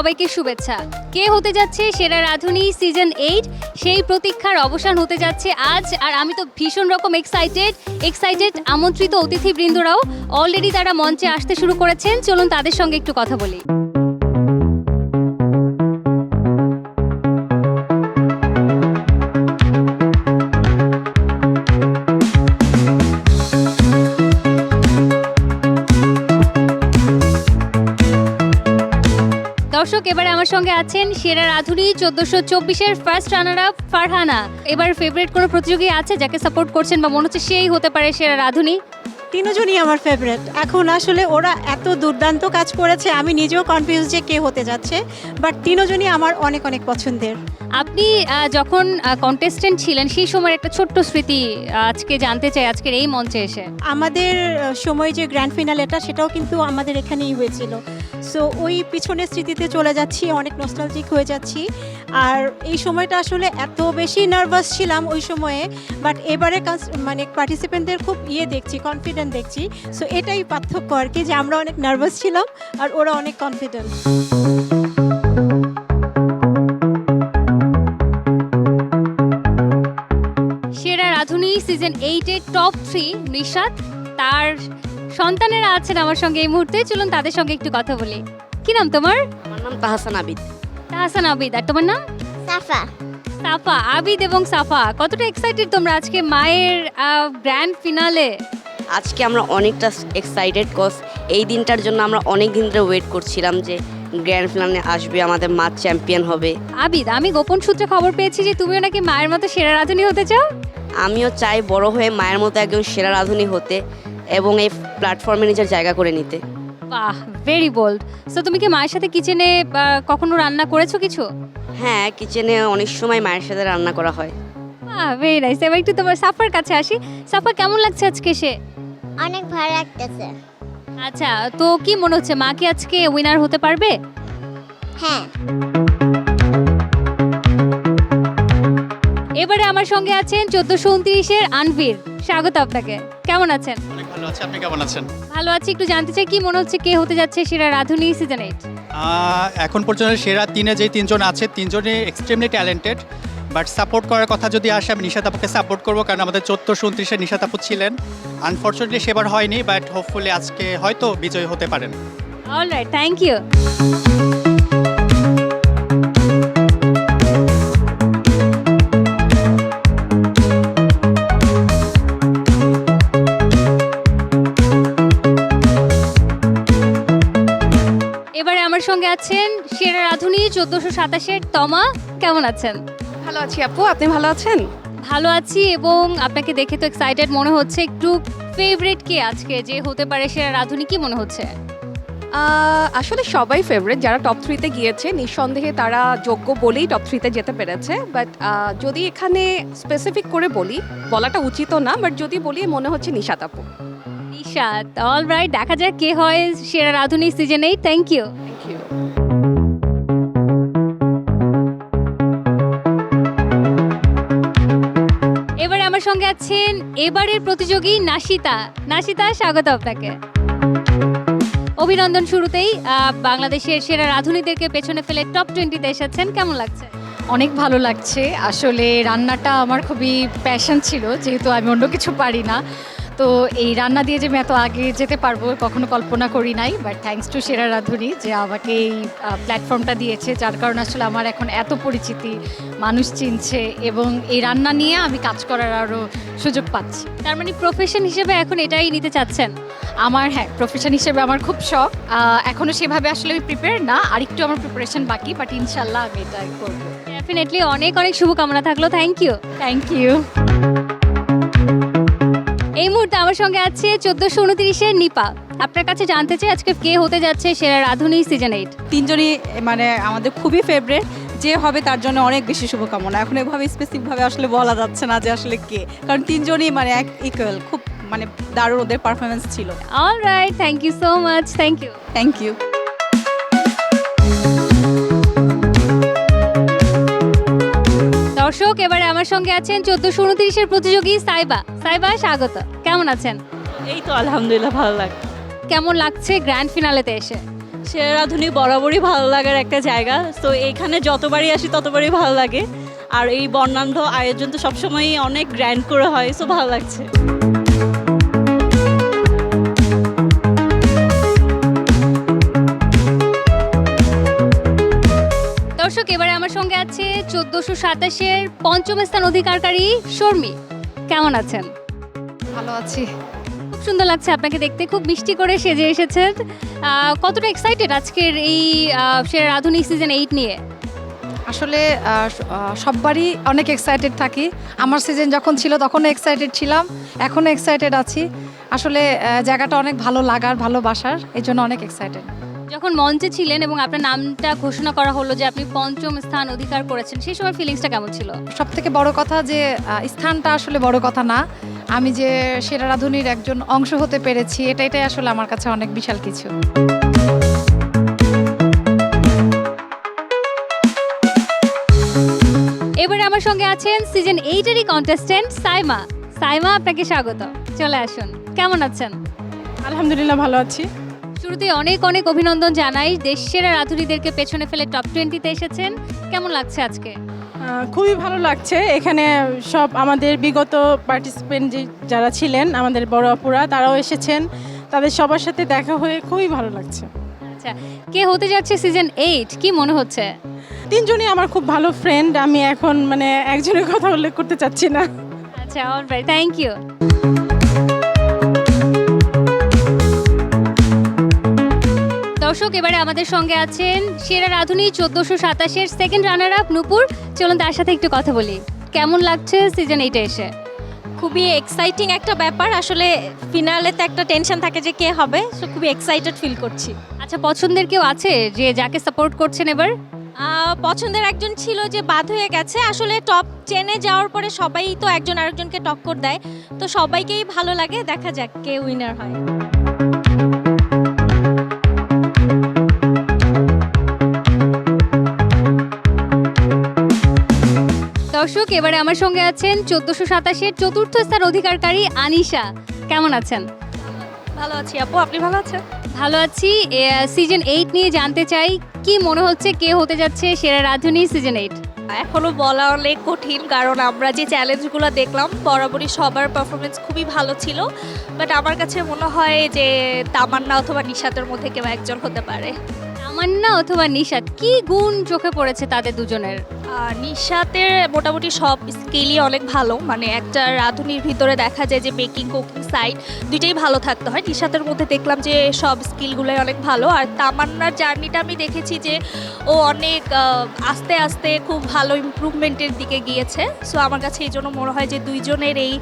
সবাইকে শুভেচ্ছা। কে হতে যাচ্ছে? সেরা রাধুনি সিজন এইট সেই প্রতীক্ষার অবসান হতে যাচ্ছে আজ। আর আমি তো ভীষণ রকম এক্সাইটেড এক্সাইটেড আমন্ত্রিত অতিথিবৃন্দরাও। অলরেডি তারা মঞ্চে আসতে শুরু করেছেন। চলুন তাদের সঙ্গে একটু কথা বলি। দর্শক এবারে আমার সঙ্গে আছেন সেরা রাধুনী চোদ্দশো চব্বিশের ফার্স্ট রানার আপ ফারহানা। এবার ফেভারিট কোনো প্রতিযোগী আছে যাকে সাপোর্ট করছেন বা মনে হচ্ছে সেই হতে পারে সেরা রাধুনী? তিনজনই আমার ফেভারিট এখন আসলে ওরা এত দুর্দান্ত কাজ করেছে আমি নিজেও কনফিউজ যে কে হতে যাচ্ছে বাট তিনজনই আমার অনেক অনেক পছন্দের। আপনি আহ, যখন কন্টেস্টেন্ট ছিলেন সেই সময়ের একটা ছোট্ট স্মৃতি আজকে জানতে চাই আজকের এই মঞ্চে এসে। আমাদের আহ, সময় যে গ্র্যান্ড ফিনালেটা সেটাও কিন্তু আমাদের এখানেই হয়েছিল। সো ওই পিছনের স্মৃতিতে চলে যাচ্ছি, অনেক নস্টালজিক হয়ে যাচ্ছি। আর এই সময়টা আসলে এত বেশি নার্ভাস ছিলাম ওই সময়ে বাট এবারে মানে পার্টিসিপেন্টদের খুব ইয়ে দেখছি কনফিডেন্ট দেখছি। সো এটাই পার্থক্য আর কি, যে আমরা অনেক নার্ভাস ছিলাম আর ওরা অনেক কনফিডেন্ট সেরা রাধুনী সিজন এইটের টপ থ্রি নিশাদ তার সন্তানেরা আছেন আমার সঙ্গে এই মুহূর্তে চলুন তাদের সঙ্গে একটু কথা বলি। কি নাম তোমার? আমার নাম তাহসান আবিদ। তাহসান আবিদ আর তোমার নাম? সাফা। সাফা আবিদ এবং সাফা কতটা এক্সাইটেড তোমরা আজকে মায়ের গ্র্যান্ড ফিনালে আজকে আমরা অনেকটা এক্সাইটেড কজ এই দিনটার জন্য আমরা অনেক দিন ধরে ওয়েট করছিলাম যে গ্র্যান্ড ফিনালে আসবে আমাদের মা চ্যাম্পিয়ন হবে। আবিদ আমি গোপন সূত্রে খবর পেয়েছি যে তুমিও নাকি মায়ের মতো সেরা রাধুনী হতে চাও? আমিও চাই বড় হয়ে মায়ের মতো একজন সেরা রাঁধুনি হতে। এবং এই প্ল্যাটফর্মে নিজের জায়গা করে নিতে। বাহ ভেরি বোল্ড সো তুমি কি মায়ের সাথে কিচেনে কখনো রান্না করেছ কিছু? হ্যাঁ কিচেনে অনেক সময় মায়ের সাথে রান্না করা হয়। বাহ ভেরি নাইস এবার একটু তোমার সাফার কাছে আসি। সাফা কেমন লাগছে আজকে সে? অনেক ভালো লাগতেছে। আচ্ছা তো কি মনে হচ্ছে মা কি আজকে উইনার হতে পারবে? হ্যাঁ। এবারে আমার সঙ্গে আছেন চোদ্দশো উনত্রিশের আনভীর। স্বাগত আপনাকে। কেমন আছেন? অনেক ভালো আছি। আপনি কেমন আছেন? ভালো আছি। একটু জানতে চাই কি মনে হচ্ছে কে হতে যাচ্ছে সেরা রাধুনী সিজন এইট এখন পর্যন্ত সেরা তিনে যে তিনজন আছে তিনজনই এক্সট্রিমলি ট্যালেন্টেড বাট সাপোর্ট করার কথা যদি আসে আমি নিশাত আপুকে সাপোর্ট করব কারণ আমাদের চোদ্দোশো উনত্রিশে নিশাত আপু ছিলেন। আনফর্চুনেটলি সেবার হয়নি বাট হোপফুলি আজকে হয়তো বিজয়ী হতে পারেন। অলরাইট থ্যাংক ইউ আছেন সেরা রাধুনী চোদ্দশো সাতাশের তমা। কেমন আছেন? ভালো আছি আপু আপনি ভালো আছেন? ভালো আছি এবং আপনাকে দেখে তো এক্সাইটেড মনে হচ্ছে একটু ফেভারিট কে আজকে যে হতে পারে সেরা রাধুনী কি মনে হচ্ছে? আসলে সবাই ফেভারিট যারা টপ থ্রিতে গিয়েছে নিঃসন্দেহে তারা যোগ্য বলেই টপ থ্রিতে যেতে পেরেছে বাট যদি এখানে স্পেসিফিক করে বলি বলাটা উচিত না বাট যদি বলি মনে হচ্ছে নিশাত আপু। নিশাত। অল রাইট দেখা যাক কে হয় Sera Radhuni season eight thank you সঙ্গে আছেন এবারের প্রতিযোগী নাসিতা নাসিতা স্বাগত আপনাকে। অভিনন্দন শুরুতেই বাংলাদেশের সেরা রাঁধুনিদেরকে পেছনে ফেলে টপ টোয়েন্টিতে এসেছেন। কেমন লাগছে? অনেক ভালো লাগছে। আসলে রান্নাটা আমার খুবই প্যাশন ছিল, যেহেতু আমি অন্য কিছু পারি না। তো এই রান্না দিয়ে যে আমি এত আগে যেতে পারব, কখনো কল্পনা করি নাই বাট থ্যাঙ্কস টু সেরা রাধুনি যে আমাকে এই প্ল্যাটফর্মটা দিয়েছে, যার কারণে আসলে আমার এখন এত পরিচিতি, মানুষ চিনছে এবং এই রান্না নিয়ে আমি কাজ করার আরও সুযোগ পাচ্ছি। তার মানে প্রফেশন হিসেবে এখন এটাই নিতে চাচ্ছেন? আমার হ্যাঁ প্রফেশন হিসেবে আমার খুব শখ। এখনও সেভাবে আসলে আমি প্রিপেয়ার না, আরেকটু আমার প্রিপারেশন বাকি বাট ইনশাল্লাহ আমি এটা করব। ডেফিনেটলি অনেক অনেক শুভকামনা থাকল থ্যাংক ইউ থ্যাংক ইউ এই মুহূর্তে আমার সঙ্গে আছে চোদ্দশো উনত্রিশের নিপা। আপনার কাছে জানতে চাই আজকে কে হতে যাচ্ছে সেরা রাধুনি সিজন এইট তিনজনই মানে আমাদের খুবই ফেভারেট যে হবে তার জন্য অনেক বেশি শুভকামনা। এখন এভাবে স্পেসিফিকভাবে আসলে বলা যাচ্ছে না যে আসলে কে। কারণ তিনজনই মানে এক ইকুয়াল খুব মানে দারুণ ওদের পারফরমেন্স ছিল। All right thank you so much thank you thank you দর্শক এবারে আমার সঙ্গে আছেন চোদ্দশো উনত্রিশের প্রতিযোগী সাইবা। সাইবা স্বাগত। কেমন আছেন? এই তো আলহামদুলিল্লাহ ভালো লাগে কেমন লাগছে গ্র্যান্ড ফিনালেতে এসে? সে রাধুনি বরাবরই ভালো লাগার একটা জায়গা। তো এখানে যতবারই আসি ততবারই ভালো লাগে। আর এই বর্ণাঢ্য আয়োজন তো সবসময়ই অনেক গ্র্যান্ড করে হয় সো ভালো লাগছে। দর্শক এবারে আমার চোদ্দোশো সাতাশের পঞ্চম স্থান অধিকারকারী শর্মি কেমন আছেন? ভালো আছি। খুব সুন্দর লাগছে আপনাকে দেখতে খুব মিষ্টি করে সেজে এসেছেন। কতটা এক্সাইটেড আজকের এই সেরা আধুনিক সিজন এইট নিয়ে? আসলে স- সববারই অনেক এক্সাইটেড থাকি। আমার সিজন যখন ছিল তখনও এক্সাইটেড ছিলাম এখনও এক্সাইটেড আছি। আসলে জায়গাটা অনেক ভালো লাগার ভালোবাসার এই জন্য অনেক এক্সাইটেড যখন মঞ্চে ছিলেন এবং আপনার নামটা ঘোষণা করা হলো যে আপনি পঞ্চম স্থান অধিকার করেছেন সেই সময় ফিলিংসটা কেমন ছিল? সব থেকে বড় কথা যে স্থানটা আসলে বড় কথা না। আমি যে সেরা রাধুনির একজন অংশ হতে পেরেছি এটা এটাই আসলে আমার কাছে অনেক বিশাল কিছু। এবারে আমার সঙ্গে আছেন সিজন এইটেরই কন্টেস্টেন্ট সাইমা। সাইমা আপনাকে স্বাগত চলে আসুন। কেমন আছেন? আলহামদুলিল্লাহ ভালো আছি। শুরুতে অনেক অনেক অভিনন্দন জানাই। দেশের রাধুরিদেরকে পেছনে ফেলে টপ টোয়েন্টিতে এসেছেন। কেমন লাগছে আজকে? খুবই ভালো লাগছে। এখানে সব আমাদের বিগত পার্টিসিপেন্ট যে যারা ছিলেন আমাদের বড় অপুরা তারাও এসেছেন। তাদের সবার সাথে দেখা হয়ে খুবই ভালো লাগছে। আচ্ছা কে হতে যাচ্ছে সিজন এইট কি মনে হচ্ছে? তিনজনই আমার খুব ভালো ফ্রেন্ড আমি এখন মানে একজনের কথা উল্লেখ করতে চাচ্ছি না। আচ্ছা অলরাইট থ্যাংক ইউ দর্শক এবারে আমাদের সঙ্গে আছেন সেরা রাধুনী চোদ্দোশো সাতাশের সেকেন্ড রানার আপ নূপুর। চলুন তার সাথে একটু কথা বলি। কেমন লাগছে সিজন এইটা এসে? খুবই এক্সাইটিং একটা ব্যাপার। আসলে ফিনালেতে একটা টেনশন থাকে যে কে হবে সো খুবই এক্সাইটেড ফিল করছি। আচ্ছা পছন্দের কেউ আছে যে যাকে সাপোর্ট করছেন এবার? পছন্দের একজন ছিল যে বাদ হয়ে গেছে। আসলে টপ টেনে যাওয়ার পরে সবাই তো একজন আরেকজনকে টক্কর দেয় তো সবাইকেই ভালো লাগে। দেখা যাক কে উইনার হয়। দর্শক এবারে আমার সঙ্গে আছেন চোদ্দোশো সাতাশের চতুর্থ স্থান অধিকারকারী আনিশা। কেমন আছেন? ভালো আছি আপু আপনি ভালো আছেন? ভালো আছি। সিজন এইট নিয়ে জানতে চাই কি মনে হচ্ছে কে হতে যাচ্ছে সেরা রাধুনী সিজন এইট এখনও বলা অনেক কঠিন কারণ আমরা যে চ্যালেঞ্জগুলো দেখলাম বরাবরই সবার পারফরমেন্স খুবই ভালো ছিল। বাট আমার কাছে মনে হয় যে তামান্না অথবা নিশাতের মধ্যে কেউ একজন হতে পারে। তামান্না অথবা নিশাদ কি গুণ চোখে পড়েছে তাদের দুজনের? নিশাতের মোটামুটি সব স্কিলই অনেক ভালো। মানে একটা রাঁধুনির ভিতরে দেখা যায় যে বেকিং কুকিং সাইড দুইটাই ভালো থাকতে হয়। নিশাতের মধ্যে দেখলাম যে সব স্কিলগুলোই অনেক ভালো। আর তামান্নার জার্নিটা আমি দেখেছি যে ও অনেক আস্তে আস্তে খুব ভালো ইমপ্রুভমেন্টের দিকে গিয়েছে। সো আমার কাছে এই জন্য মনে হয় যে দুইজনের এই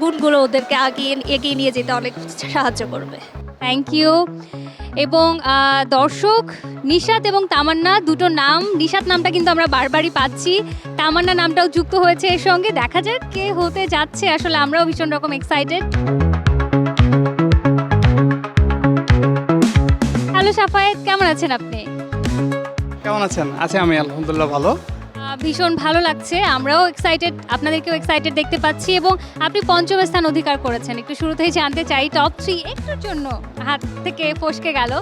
গুণগুলো ওদেরকে আগিয়ে এগিয়ে নিয়ে যেতে অনেক সাহায্য করবে। থ্যাংক ইউ এবং দর্শক নিশাত এবং তামান্না দুটো নাম, নিশাত নামটা কিন্তু আমরা বারবারই পাচ্ছি। তামান্না নামটাও যুক্ত হয়েছে এর সঙ্গে। দেখা যাক কে হতে যাচ্ছে। আসলে আমরাও ভীষণ রকম এক্সাইটেড হ্যালো সাফায়েত, কেমন আছেন আপনি? কেমন আছেন? আছি আমি, আলহামদুলিল্লাহ ভালো। ভীষণ ভালো লাগছে। আমরাও এক্সাইটেড আপনাদেরকেও এক্সাইটেড দেখতে পাচ্ছি এবং আপনি পঞ্চম স্থান অধিকার করেছেন। একটু শুরুতেই জানতে চাই টপ থ্রি একটুর জন্য হাত থেকে ফসকে গেল।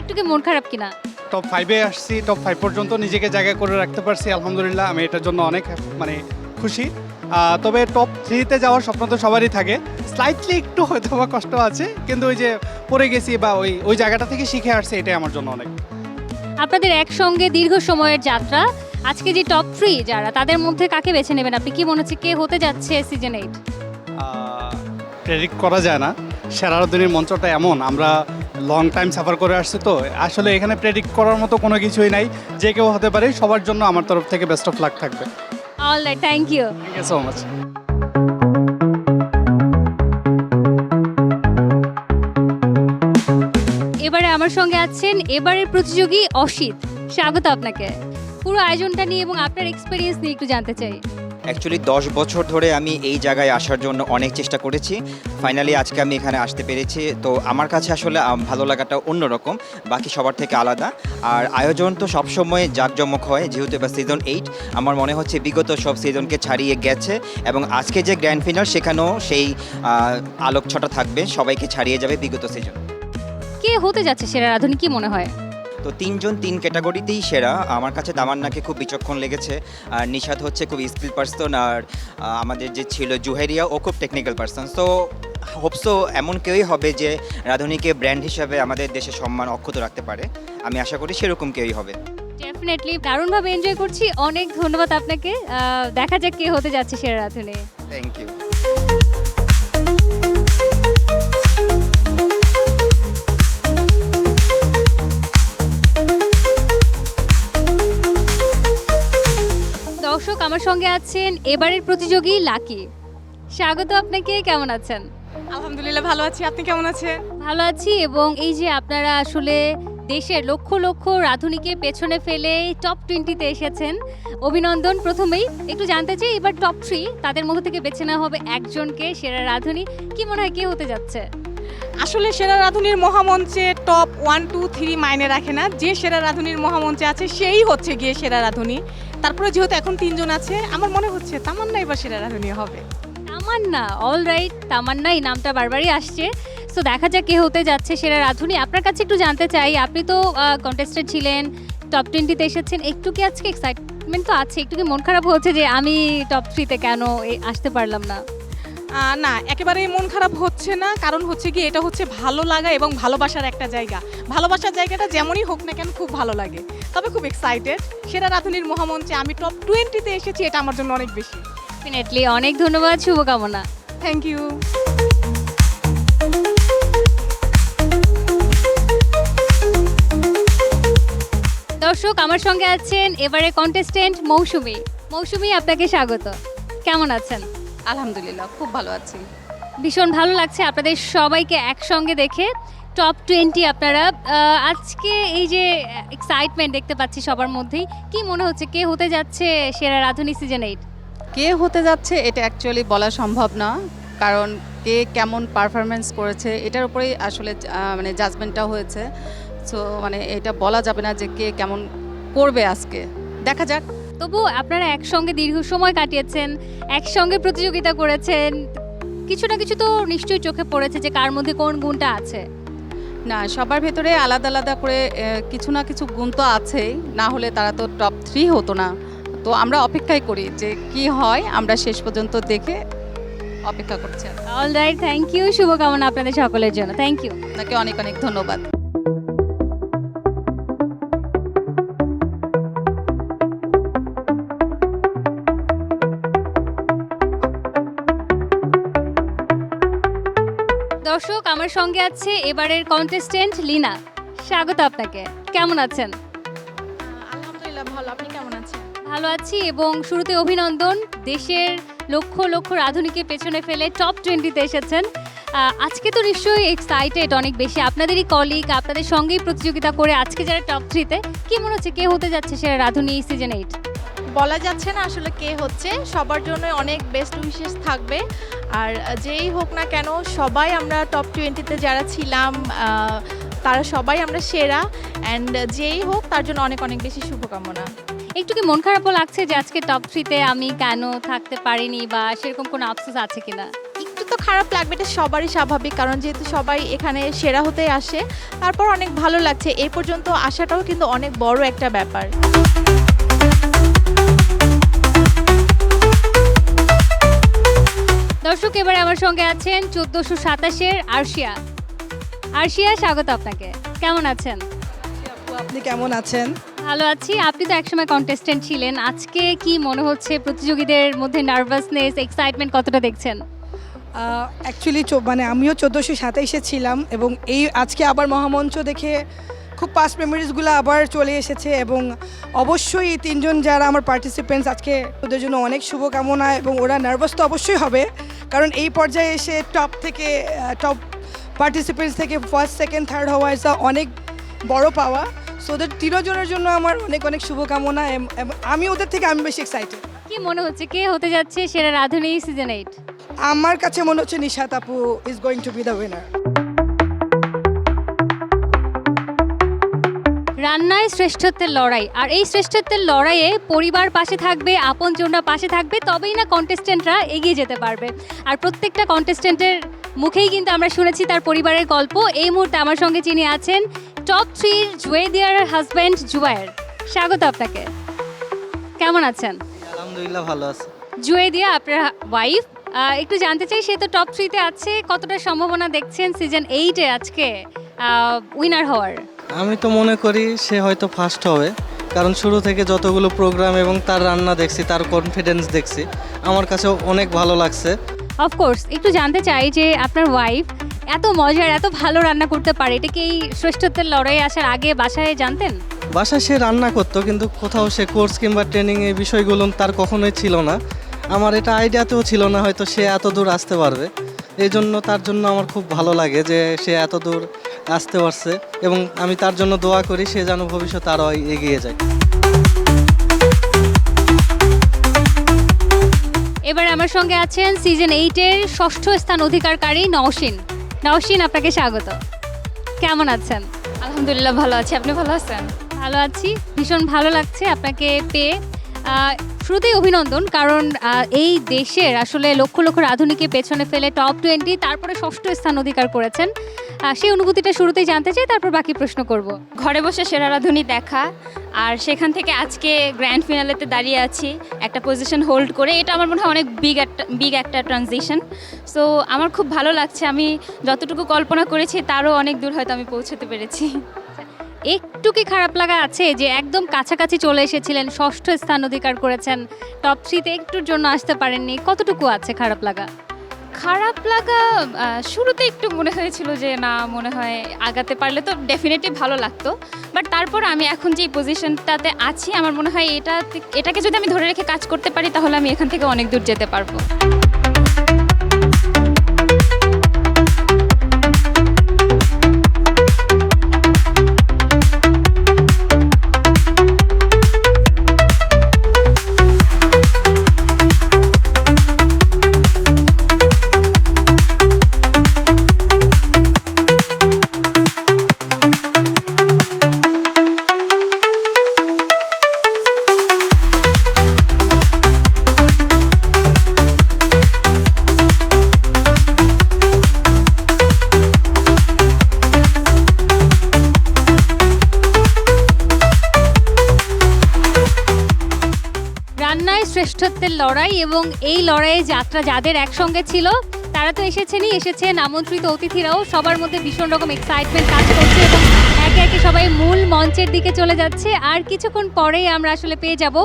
একটু কি মন খারাপ কিনা? টপ ফাইভে আসছি টপ ফাইভ পর্যন্ত নিজেকে জায়গা করে রাখতে পারছি আলহামদুলিল্লাহ আমি এটার জন্য অনেক মানে খুশি। তবে টপ থ্রিতে যাওয়ার স্বপ্ন তো সবারই থাকে। স্লাইটলি একটু হয়তো বা কষ্ট আছে কিন্তু ওই যে পড়ে গেছি বা ওই ওই জায়গাটা থেকে শিখে আসছে এটাই আমার জন্য অনেক। আপনাদের একসঙ্গে দীর্ঘ সময়ের যাত্রা আজকে যে টপ থ্রি যারা তাদের মধ্যে কাকে বেছে নেবেন? আপনি কি মনে হচ্ছে কে হতে যাচ্ছে সিজন এইট প্রেডিক্ট করা যায় না। সেরারদিনের মঞ্চটা এমন আমরা লং টাইম সাফার করে আসছি তো। আসলে এখানে প্রেডিক্ট করার মতো কোনো কিছুই নাই। যে কেউ হতে পারে সবার জন্য আমার তরফ থেকে বেস্ট অফ লাক থাকবে। All right thank you thank you so much এবারে আমার সঙ্গে আছেন এবারের প্রতিযোগী অসিত। স্বাগত আপনাকে। পুরো আয়োজনটা নিয়ে এবং আপনার এক্সপিরিয়েন্স নিয়ে একটু জানতে চাই। অ্যাকচুয়ালি দশ বছর ধরে আমি এই জায়গায় আসার জন্য অনেক চেষ্টা করেছি। ফাইনালি আজকে আমি এখানে আসতে পেরেছি। তো আমার কাছে আসলে ভালো লাগাটা অন্যরকম বাকি সবার থেকে আলাদা। আর আয়োজন তো সবসময় জাঁকজমক হয় যেহেতু এবার সিজন এইট আমার মনে হচ্ছে বিগত সব সিজনকে ছাড়িয়ে গেছে এবং আজকে যে গ্র্যান্ড ফিনাল সেখানেও সেই আলোকছটা থাকবে সবাইকে ছাড়িয়ে যাবে বিগত সিজন কে হতে যাচ্ছে সেরা রাঁধুনি কি মনে হয়? তো তিনজন তিন ক্যাটাগরিতেই সেরা। আমার কাছে দামান্নাকে খুব বিচক্ষণ লেগেছে। আর নিশাদ হচ্ছে খুব স্কিল পার্সন আর আমাদের যে ছিল জুহেরিয়া ও খুব টেকনিক্যাল পার্সন তো হোপসো এমন কেউই হবে যে রাধুনীকে ব্র্যান্ড হিসাবে আমাদের দেশে সম্মান অক্ষত রাখতে পারে। আমি আশা করি সেরকম কেউই হবে। ডেফিনেটলি দারুণভাবে এনজয় করছি। অনেক ধন্যবাদ আপনাকে। দেখা যাক কে হতে যাচ্ছে সেরা রাঁধুনি। থ্যাংক ইউ দর্শক আমার সঙ্গে আছেন এবারের প্রতিযোগী লাকি। স্বাগত আপনাকে কেমন আছেন? আলহামদুলিল্লাহ ভালো আছি। আপনি কেমন আছেন? ভালো আছি এবং এই যে আপনারা আসলে দেশের লক্ষ লক্ষ রাঁধুনিকে পেছনে ফেলে টপ টোয়েন্টিতে এসেছেন অভিনন্দন প্রথমেই। একটু জানতে চাই এবার টপ থ্রি তাদের মধ্যে থেকে বেছে নেওয়া হবে একজনকে সেরা রাঁধুনি। কি মনে হয় কে হতে যাচ্ছে? আসলে সেরা রাধুনির মহামঞ্চে টপ ওয়ান টু থ্রি মাইনে রাখে না। যে সেরা রাধুনির মহামঞ্চে আছে, সেই হচ্ছে গিয়ে সেরা রাধুনি। তারপরে যেহেতু এখন তিনজন আছে, আমার মনে হচ্ছে তামান্না এবার সেরা রাধুনি হবে। তামান্না? অল রাইট তামান্না এই নামটা বারবারই আসছে। সো দেখা যাক কে হতে যাচ্ছে সেরা রাঁধুনি। আপনার কাছে একটু জানতে চাই, আপনি তো কন্টেস্টেড ছিলেন টপ টোয়েন্টিতে এসেছেন। একটু কি আজকে এক্সাইটমেন্ট তো আছে? একটু কি মন খারাপ হচ্ছে যে আমি টপ থ্রিতে কেন আসতে পারলাম না? না একেবারেই মন খারাপ হচ্ছে না। কারণ হচ্ছে কি এটা হচ্ছে ভালো লাগা এবং ভালোবাসার একটা জায়গা। ভালোবাসার জায়গাটা যেমনই হোক না কেন খুব ভালো লাগে। তবে খুব এক্সাইটেড সেরা রাধুনির মহামঞ্চে আমি টপ টোয়েন্টিতে এসেছি এটা আমার জন্য অনেক বেশি। ডেফিনেটলি অনেক ধন্যবাদ শুভকামনা। থ্যাংক ইউ দর্শক আমার সঙ্গে আছেন এবারে কন্টেস্টেন্ট মৌসুমি। মৌসুমি আপনাকে স্বাগত। কেমন আছেন? আলহামদুলিল্লাহ, খুব ভালো আছি। ভীষণ ভালো লাগছে আপনাদের সবাইকে একসঙ্গে দেখে। টপ টোয়েন্টি আপনারা আজকে এই যে এক্সাইটমেন্ট দেখতে পাচ্ছি সবার মধ্যেই, কি মনে হচ্ছে কে হতে যাচ্ছে সেরা রাধুনি সিজন এইট কে হতে যাচ্ছে এটা অ্যাকচুয়ালি বলা সম্ভব না, কারণ কে কেমন পারফরমেন্স করেছে এটার উপরেই আসলে মানে জাজমেন্টটা হয়েছে। সো মানে এটা বলা যাবে না যে কে কেমন করবে আজকে। দেখা যাক। তবু আপনারা একসঙ্গে দীর্ঘ সময় কাটিয়েছেন একসঙ্গে প্রতিযোগিতা করেছেন কিছু না কিছু তো নিশ্চয়ই চোখে পড়েছে যে কার মধ্যে কোন গুণটা আছে। না সবার ভেতরে আলাদা আলাদা করে কিছু না কিছু গুণ তো আছেই না হলে তারা তো টপ থ্রি হতো না। তো আমরা অপেক্ষাই করি যে কি হয় আমরা শেষ পর্যন্ত দেখে অপেক্ষা করছি আর। অল রাইট থ্যাংক ইউ শুভকামনা আপনাদের সকলের জন্য থ্যাংক ইউ আপনাকে অনেক অনেক ধন্যবাদ। দর্শক আমার সঙ্গে আছে এবারের কন্টেস্টেন্ট লিনা। স্বাগত আপনাকে। কেমন আছেন? আলহামদুলিল্লাহ ভালো। আপনি কেমন আছেন? ভালো আছি এবং শুরুতে অভিনন্দন। দেশের লক্ষ লক্ষ রাধুনিকে পেছনে ফেলে টপ টোয়েন্টিতে এসেছেন। আজকে তো নিশ্চয়ই এক্সাইটেড অনেক বেশি। আপনাদেরই কলিগ আপনাদের সঙ্গেই প্রতিযোগিতা করে আজকে যারা টপ থ্রিতে কি মনে হচ্ছে কে হতে যাচ্ছে সেরা রাধুনি সিজন এইট বলা যাচ্ছে না আসলে কে হচ্ছে। সবার জন্য অনেক বেস্ট উইশেস থাকবে। আর যেই হোক না কেন সবাই আমরা টপ টোয়েন্টিতে যারা ছিলাম তারা সবাই আমরা সেরা। অ্যান্ড যেই হোক তার জন্য অনেক অনেক বেশি শুভকামনা। একটু কি মন খারাপও লাগছে যে আজকে টপ থ্রিতে আমি কেন থাকতে পারিনি বা সেরকম কোনো আফসোস আছে কিনা? একটু তো খারাপ লাগবে এটা সবারই স্বাভাবিক। কারণ যেহেতু সবাই এখানে সেরা হতে আসে তারপর অনেক ভালো লাগছে। এই পর্যন্ত আসাটাও কিন্তু অনেক বড় একটা ব্যাপার। দর্শক এবারে আমার সঙ্গে আছেন চোদ্দোশো সাতাশের আরশিয়া। আরশিয়া স্বাগত আপনাকে। কেমন আছেন? আপনি কেমন আছেন? ভালো আছি। আপনি তো একসময় কন্টেস্টেন্ট ছিলেন। আজকে কি মনে হচ্ছে প্রতিযোগীদের মধ্যে নার্ভাসনেস এক্সাইটমেন্ট কতটা দেখছেন? অ্যাকচুয়ালি মানে আমিও চোদ্দোশো সাতাইশে ছিলাম এবং এই আজকে আবার মহামঞ্চ দেখে খুব পাস্ট মেমোরিজগুলো আবার চলে এসেছে এবং অবশ্যই তিনজন যারা আমার পার্টিসিপেন্টস আজকে ওদের জন্য অনেক শুভকামনা এবং ওরা নার্ভাস তো অবশ্যই হবে। কারণ এই পর্যায়ে এসে টপ থেকে টপ পার্টিসিপেন্টস থেকে ফার্স্ট সেকেন্ড থার্ড হওয়া এটা অনেক বড় পাওয়া। সো ওদের তিনজনের জন্য আমার অনেক অনেক শুভকামনা আমি ওদের থেকে আমি বেশি এক্সাইটেড কি মনে হচ্ছে? কে হতে যাচ্ছে সেরা রাধুনি সিজন এইট আমার কাছে মনে হচ্ছে Nisha Tapu is going to be the winner রান্নায় শ্রেষ্ঠত্বের লড়াই। আর এই শ্রেষ্ঠত্বের লড়াইয়ে পরিবার পাশে থাকবে আপনজনরা পাশে থাকবে তবেই না কন্টেস্টেন্টরা এগিয়ে যেতে পারবে। আর প্রত্যেকটা কন্টেস্টেন্টের মুখেই কিন্তু আমরা শুনেছি তার পরিবারের গল্প। এই মুহূর্তে আমার সঙ্গে যিনি আছেন টপ থ্রির জুয়েদিয়ার হাজব্যান্ড জুবায়ের। স্বাগত আপনাকে। কেমন আছেন? আলহামদুলিল্লাহ ভালো আছে। জুয়েদিয়া আপনার ওয়াইফ একটু জানতে চাই সে তো টপ থ্রিতে আছে কতটা সম্ভাবনা দেখছেন সিজন এইটের আজকে উইনার হওয়ার? আমি তো মনে করি সে হয়তো ফার্স্ট হবে কারণ শুরু থেকে যতগুলো প্রোগ্রাম এবং তার রান্না দেখছি তার কনফিডেন্স দেখছি আমার কাছে অনেক ভালো লাগছে। অফকোর্স একটু জানতে চাই যে আপনার ওয়াইফ এত মজার এত ভালো রান্না করতে পারে এটা কি এই শ্রেষ্ঠত্বের লড়াই আসার আগে বাসায় জানতেন? বাসায় সে রান্না করতো কিন্তু কোথাও সে কোর্স কিংবা ট্রেনিং এই বিষয়গুলো তার কখনোই ছিল না। আমার এটা আইডিয়াতেও ছিল না হয়তো সে এত দূর আসতে পারবে। এই জন্য তার জন্য আমার খুব ভালো লাগে যে সে এত দূর আসতে পারছে এবং আমি তার জন্য দোয়া করি সে যেন ভবিষ্যতে আরও এগিয়ে যায়। এবার আমার সঙ্গে আছেন সিজন এইটের ষষ্ঠ স্থান অধিকারকারী নওশিন। নওশিন আপনাকে স্বাগত। কেমন আছেন? আলহামদুলিল্লাহ ভালো আছি। আপনি ভালো আছেন? ভালো আছি। ভীষণ ভালো লাগছে আপনাকে পেয়ে। শুরুতেই অভিনন্দন কারণ এই দেশের আসলে লক্ষ লক্ষ রাধুনিকে পেছনে ফেলে টপ টোয়েন্টি তারপরে ষষ্ঠ স্থান অধিকার করেছেন সেই অনুভূতিটা শুরুতেই জানতে চাই তারপর বাকি প্রশ্ন করব। ঘরে বসে সেরা রাধুনি দেখা আর সেখান থেকে আজকে গ্র্যান্ড ফিনালেতে দাঁড়িয়ে আছি একটা পজিশন হোল্ড করে। এটা আমার মনে হয় অনেক বিগ একটা বিগ একটা ট্রানজিশন সো আমার খুব ভালো লাগছে আমি যতটুকু কল্পনা করেছি তারও অনেক দূর হয়তো আমি পৌঁছতে পেরেছি। একটু কি খারাপ লাগা আছে যে একদম কাছাকাছি চলে এসেছিলেন ষষ্ঠ স্থান অধিকার করেছেন টপ থ্রিতে একটুর জন্য আসতে পারেননি কতটুকু আছে খারাপ লাগা? খারাপ লাগা শুরুতে একটু মনে হয়েছিল যে না, মনে হয় আগাতে পারলে তো ডেফিনেটলি ভালো লাগতো। বাট তারপর আমি এখন যে পজিশনটাতে আছি, আমার মনে হয় এটা, এটাকে যদি আমি ধরে রেখে কাজ করতে পারি, তাহলে আমি এখান থেকে অনেক দূর যেতে পারব। শ্রেষ্ঠত্বের লড়াই এবং এই লড়াইয়ে যাত্রা যাদের একসঙ্গে ছিল তারা তো এসেছেনই। এসেছেন আমন্ত্রিত অতিথিরাও। সবার মধ্যে ভীষণ রকম এক্সাইটমেন্ট কাজ করছে এবং একে একে সবাই মূল মঞ্চের দিকে চলে যাচ্ছে। আর কিছুক্ষণ পরেই আমরা আসলে পেয়ে যাব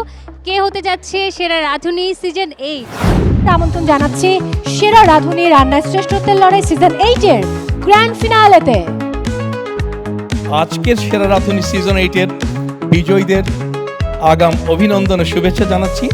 কে হতে যাচ্ছে সেরা রাধুনী সিজন এইট আমন্ত্রণ জানাচ্ছি সেরা রাধুনী রান্নার শ্রেষ্ঠত্বের লড়াই সিজন এইটের গ্র্যান্ড ফিনালেতে আজকের সেরা রাধুনী সিজন এইটের বিজয়ীদের আগাম অভিনন্দন ও শুভেচ্ছা জানাচ্ছি।